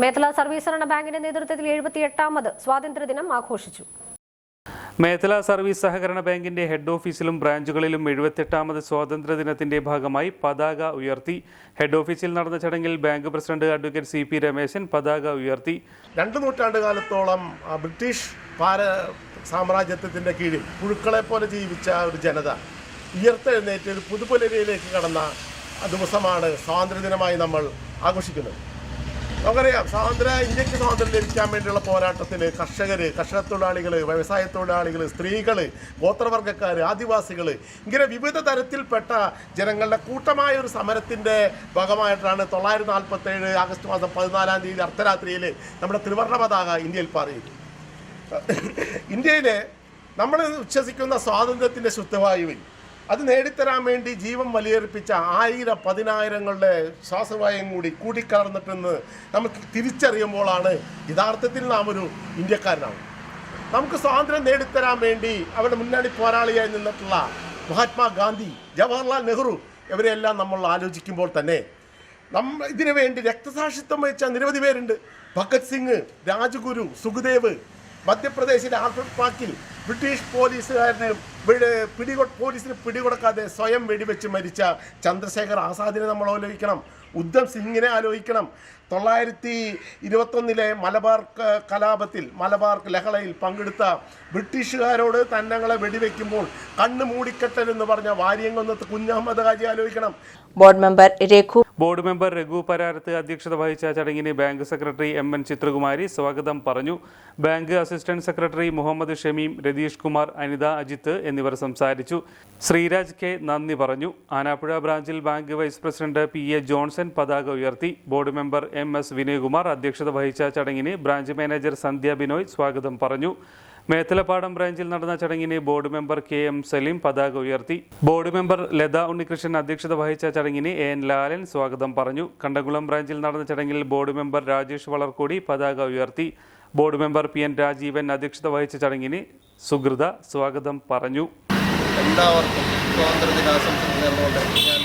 Methala service സഹകരണ ബാങ്കിന്റെ നേതൃത്വത്തിൽ എഴുപത്തിയെട്ടാമത് സ്വാതന്ത്ര്യദിനം ആഘോഷിച്ചു. മേത്തല സർവീസ് സഹകരണ ബാങ്കിന്റെ ഹെഡ് ഓഫീസിലും ബ്രാഞ്ചുകളിലും എഴുപത്തെട്ടാമത് സ്വാതന്ത്ര്യദിനത്തിന്റെ ഭാഗമായി പതാക ഉയർത്തി. ഹെഡ് ഓഫീസിൽ നടന്ന ചടങ്ങിൽ bank president advocate C P Rameshan പതാക ഉയർത്തി. രണ്ട് നൂറ്റാണ്ട് കാലത്തോളം ബ്രിട്ടീഷ് പാര സാമ്രാജ്യത്വത്തിന്റെ കീഴിൽ പുഴുക്കളെ പോലെ ജീവിച്ച ഒരു ജനത ഉയർത്തെഴുന്നേറ്റ് ഒരു പുതുപുലരിയിലേക്ക് കടന്ന ദിവസമാണ് സ്വാതന്ത്ര്യദിനമായി നമ്മൾ ആഘോഷിക്കുന്നത്. നമുക്കറിയാം സ്വാതന്ത്ര്യ ഇന്ത്യയ്ക്ക് സ്വാതന്ത്ര്യം ലഭിക്കാൻ വേണ്ടിയുള്ള പോരാട്ടത്തിൽ കർഷകർ കർഷക തൊഴിലാളികൾ വ്യവസായ തൊഴിലാളികൾ സ്ത്രീകൾ ഗോത്രവർഗക്കാർ ആദിവാസികൾ ഇങ്ങനെ വിവിധ തരത്തിൽപ്പെട്ട ജനങ്ങളുടെ കൂട്ടമായ ഒരു സമരത്തിന്റെ ഭാഗമായിട്ടാണ് തൊള്ളായിരത്തി നാൽപ്പത്തേഴ് ആഗസ്റ്റ് മാസം പതിനാലാം തീയതി അർദ്ധരാത്രിയിൽ നമ്മുടെ ത്രിവർണ പതാക ഇന്ത്യയിൽ പറയുന്നത് ഇന്ത്യയിലെ നമ്മൾ വിശ്വസിക്കുന്ന സ്വാതന്ത്ര്യത്തിന്റെ ശുദ്ധവായുവിൽ അത് നേടിത്തരാൻ വേണ്ടി ജീവൻ വലിയേർപ്പിച്ച ആയിരം പതിനായിരങ്ങളുടെ ശ്വാസവായം കൂടി കൂടിക്കലർന്നിട്ടെന്ന് നമുക്ക് തിരിച്ചറിയുമ്പോഴാണ് യഥാർത്ഥത്തിൽ നാം ഒരു ഇന്ത്യക്കാരനാണ്. നമുക്ക് സ്വാതന്ത്ര്യം നേടിത്തരാൻ വേണ്ടി അവരുടെ മുന്നണി പോരാളിയായി നിന്നിട്ടുള്ള മഹാത്മാഗാന്ധി ജവഹർലാൽ നെഹ്റു ഇവരെല്ലാം നമ്മൾ ആലോചിക്കുമ്പോൾ തന്നെ നമ്മ ഇതിനു വേണ്ടി രക്തസാക്ഷിത്വം വഹിച്ച നിരവധി പേരുണ്ട്. ഭഗത് സിംഗ് രാജഗുരു സുഖദേവ് മധ്യപ്രദേശിലെ ആൽഫ്രഡ് പാക്കിൽ ബ്രിട്ടീഷ് പോലീസുകാരന് പിടികൊ പോലീസിന് പിടികൊടുക്കാതെ സ്വയം വെടിവെച്ച് മരിച്ച ചന്ദ്രശേഖർ ആസാദിനെ നമ്മൾ ആലോചിക്കണം. ഉദ്ധം സിംഗിനെ ആലോചിക്കണം. തൊള്ളായിരത്തി ഇരുപത്തൊന്നിലെ മലബാർ കലാപത്തിൽ മലബാർ ലഹളയിൽ പങ്കെടുത്ത ബ്രിട്ടീഷുകാരോട് തന്നങ്ങളെ വെടിവെക്കുമ്പോൾ കണ്ണ് മൂടിക്കെട്ടൽ എന്ന് പറഞ്ഞ വാര്യംകുന്നത്ത് കുഞ്ഞഹമ്മദ് ഹാജി ആലോചിക്കണം. Board member Raghu board member Raghu Pararath അധ്യക്ഷത വഹിച്ച ചടങ്ങിന് bank secretary M N Chithrakumari സ്വാഗതം പറഞ്ഞു. Bank assistant secretary Muhammed Shameem Ratheesh Kumar Anitha Ajith എന്നിവർ സംസാരിച്ചു. ശ്രീരാജ് കെ നന്ദി പറഞ്ഞു. ആനാപ്പുഴ ബ്രാഞ്ചിൽ bank vice president P A Johnson പതാക ഉയർത്തി. Board member M S Vinayakumar അധ്യക്ഷത വഹിച്ച ചടങ്ങിന് ബ്രാഞ്ച് മാനേജർ സന്ധ്യ ബിനോയ് സ്വാഗതം പറഞ്ഞു. മേത്തലപ്പാടം ബ്രാഞ്ചിൽ നടന്ന ചടങ്ങിന് board member K M Saleem പതാക ഉയർത്തി. ബോർഡ് മെമ്പർ ലത ഉണ്ണികൃഷ്ണൻ അധ്യക്ഷത വഹിച്ച ചടങ്ങിന് എ എൻ ലാലൻ സ്വാഗതം പറഞ്ഞു. കണ്ടകുളം ബ്രാഞ്ചിൽ നടന്ന ചടങ്ങിൽ ബോർഡ് മെമ്പർ രാജേഷ് വളർക്കോടി പതാക ഉയർത്തി. Board member P N Rajeevan അധ്യക്ഷത വഹിച്ച ചടങ്ങിന് സുഹൃത സ്വാഗതം പറഞ്ഞു. എല്ലാവർക്കും നേർന്നുകൊണ്ട് ഞാൻ